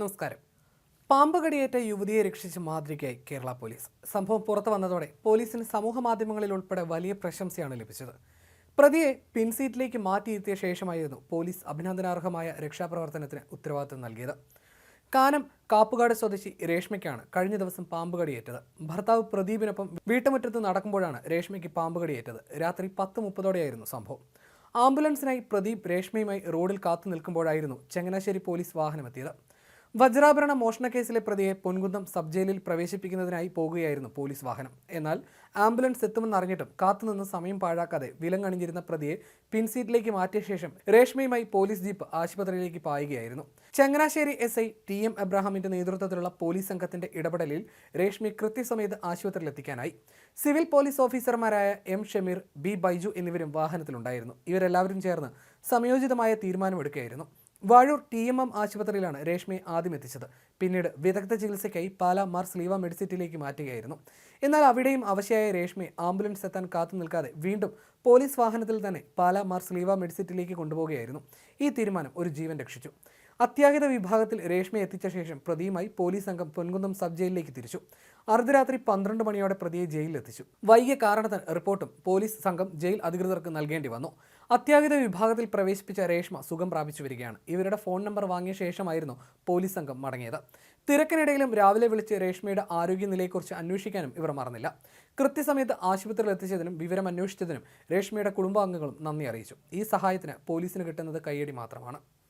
നമസ്കാരം. പാമ്പ് കടിയേറ്റ യുവതിയെ രക്ഷിച്ച മാതൃകയായി കേരള പോലീസ്. സംഭവം പുറത്തു വന്നതോടെ പോലീസിന് സമൂഹ മാധ്യമങ്ങളിൽ ഉൾപ്പെടെ വലിയ പ്രശംസയാണ് ലഭിച്ചത്. പ്രതിയെ പിൻസീറ്റിലേക്ക് മാറ്റിയിരുത്തിയ ശേഷമായിരുന്നു പോലീസ് അഭിനന്ദനാർഹമായ രക്ഷാപ്രവർത്തനത്തിന് ഉത്തരവാദിത്വം നൽകിയത്. കാനം കാപ്പുകാട് സ്വദേശി രേഷ്മയ്ക്കാണ് കഴിഞ്ഞ ദിവസം പാമ്പ് കടിയേറ്റത് ഭർത്താവ് പ്രദീപിനൊപ്പം വീട്ടുമുറ്റത്ത് നടക്കുമ്പോഴാണ് രേഷ്മയ്ക്ക് പാമ്പ് കടിയേറ്റത് രാത്രി പത്ത് മുപ്പതോടെയായിരുന്നു സംഭവം. ആംബുലൻസിനായി പ്രദീപ് രേഷ്മയുമായി റോഡിൽ കാത്തു നിൽക്കുമ്പോഴായിരുന്നു ചങ്ങനാശ്ശേരി പോലീസ് വാഹനമെത്തിയത്. വജ്രാഭരണ മോഷണക്കേസിലെ പ്രതിയെ പൊൻകുന്നം സബ് ജയിലിൽ പ്രവേശിപ്പിക്കുന്നതിനായി പോകുകയായിരുന്നു പോലീസ് വാഹനം. എന്നാൽ ആംബുലൻസ് എത്തുമെന്നറിഞ്ഞിട്ടും കാത്തുനിന്ന് സമയം പാഴാക്കാതെ വിലങ്ങണിഞ്ഞിരുന്ന പ്രതിയെ പിൻസീറ്റിലേക്ക് മാറ്റിയ ശേഷം രേഷ്മയുമായി പോലീസ് ജീപ്പ് ആശുപത്രിയിലേക്ക് പായുകയായിരുന്നു. Changanassery S I T M എബ്രാഹാമിന്റെ നേതൃത്വത്തിലുള്ള പോലീസ് സംഘത്തിന്റെ ഇടപെടലിൽ രേഷ്മി കൃത്യസമയത്ത് ആശുപത്രിയിലെത്തിക്കാനായി. സിവിൽ പോലീസ് ഓഫീസർമാരായ എം ഷമീർ ബി ബൈജു എന്നിവരും വാഹനത്തിലുണ്ടായിരുന്നു. ഇവരെല്ലാവരും ചേർന്ന് സംയോജിതമായ തീരുമാനമെടുക്കുകയായിരുന്നു. വാഴൂർ ടി എം എം ആശുപത്രിയിലാണ് രേഷ്മയെ ആദ്യം എത്തിച്ചത്. പിന്നീട് വിദഗ്ധ ചികിത്സയ്ക്കായി പാല മാർ സ്ലീവ മെഡിസിറ്റിയിലേക്ക് മാറ്റുകയായിരുന്നു. എന്നാൽ അവിടെയും അവശയായ രേഷ്മയെ ആംബുലൻസ് എത്താൻ കാത്തു നിൽക്കാതെ വീണ്ടും പോലീസ് വാഹനത്തിൽ തന്നെ പാല മാർ സ്ലീവ മെഡിസിറ്റിയിലേക്ക് കൊണ്ടുപോവുകയായിരുന്നു. ഈ തീരുമാനം ഒരു ജീവൻ രക്ഷിച്ചു. അത്യാഹിത വിഭാഗത്തിൽ രേഷ്മയെ എത്തിച്ച ശേഷം പ്രതിയുമായി പോലീസ് സംഘം പൊൻകുന്നം സബ് ജയിലിലേക്ക് തിരിച്ചു. അർദ്ധരാത്രി പന്ത്രണ്ട് മണിയോടെ പ്രതിയെ ജയിലിലെത്തിച്ചു. വൈകിയ കാരണത്തിന് റിപ്പോർട്ടും പോലീസ് സംഘം ജയിൽ അധികൃതർക്ക് നൽകേണ്ടി വന്നു. അത്യാഹിത വിഭാഗത്തിൽ പ്രവേശിപ്പിച്ച രേഷ്മ സുഖം പ്രാപിച്ചു വരികയാണ്. ഇവരുടെ ഫോൺ നമ്പർ വാങ്ങിയ ശേഷമായിരുന്നു പോലീസ് സംഘം മടങ്ങിയത്. തിരക്കിനിടയിലും രാവിലെ വിളിച്ച് രേഷ്മയുടെ ആരോഗ്യനിലയെക്കുറിച്ച് അന്വേഷിക്കാനും ഇവർ മറന്നില്ല. കൃത്യസമയത്ത് ആശുപത്രിയിൽ എത്തിച്ചതിനും വിവരം അന്വേഷിച്ചതിനും രേഷ്മയുടെ കുടുംബാംഗങ്ങളും നന്ദി അറിയിച്ചു. ഈ സഹായത്തിന് പോലീസിന് കിട്ടുന്നത് കയ്യടി മാത്രമാണ്.